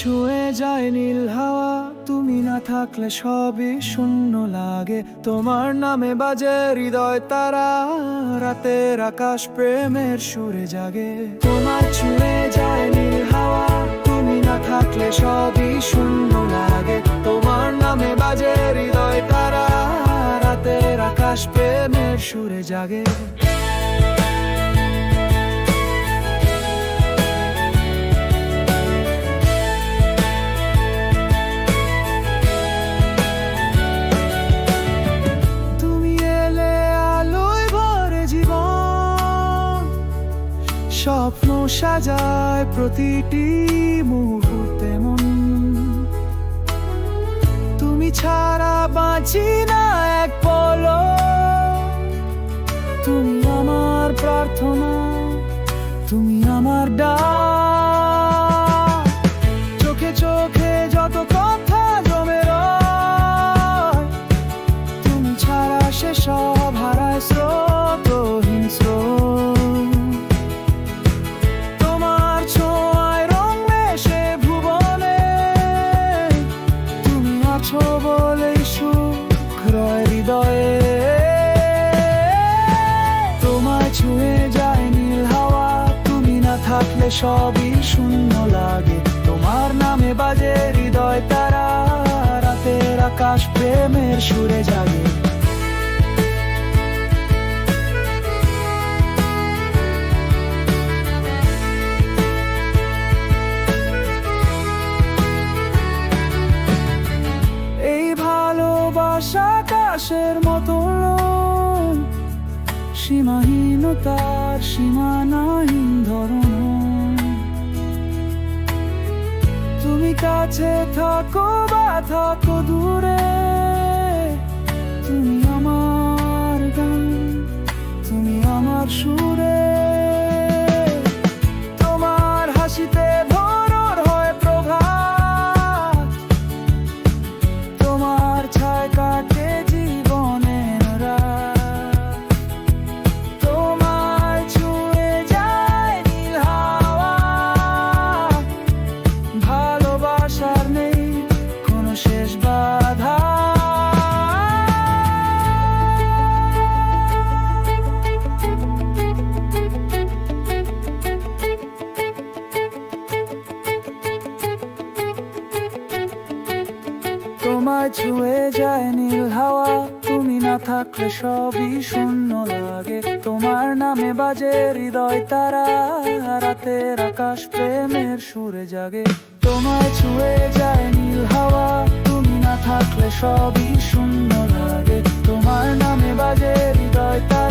ছুঁয়ে যায় নীল হাওয়া, তুমি না থাকলে সবই শূন্য লাগে। তোমার নামে বাজে হৃদয়, তারা রাতের আকাশ প্রেমের সুরে জাগে। তোমার ছুঁয়ে যায় নীল হাওয়া, তুমি না থাকলে সবই শূন্য লাগে। তোমার নামে বাজে হৃদয়, তারা রাতের আকাশ প্রেমের সুরে জাগে। স্বপ্ন সাজায় প্রতিটি মুহূর্তে মন। তুমি ছাড়া বাঁচি আছো বলে সুখ হৃদয়ে। তোমায় ছুঁয়ে যায় নীল হাওয়া, তুমি না থাকলে সবই শূন্য লাগে। তোমার নামে বাজে হৃদয়, তারা রাতের আকাশ প্রেমের সুরে জাগে। ভালোবাসা আকাশের মতো সীমাহীনতার সীমানাহীন ধরন। তুমি কাছে থাকো বা থাকো দূরে তোমায় ছুঁয়ে যায় নীল হাওয়া। তুমি না থাকলে সবই শূন্য লাগে। তোমার নামে বাজে হৃদয় তারা। রাতের আকাশ প্রেমের সুরে জাগে। তোমায় ছুঁয়ে যায় নীল হাওয়া। তুমি না থাকলে সবই শূন্য লাগে। তোমার নামে বাজে হৃদয় তারা।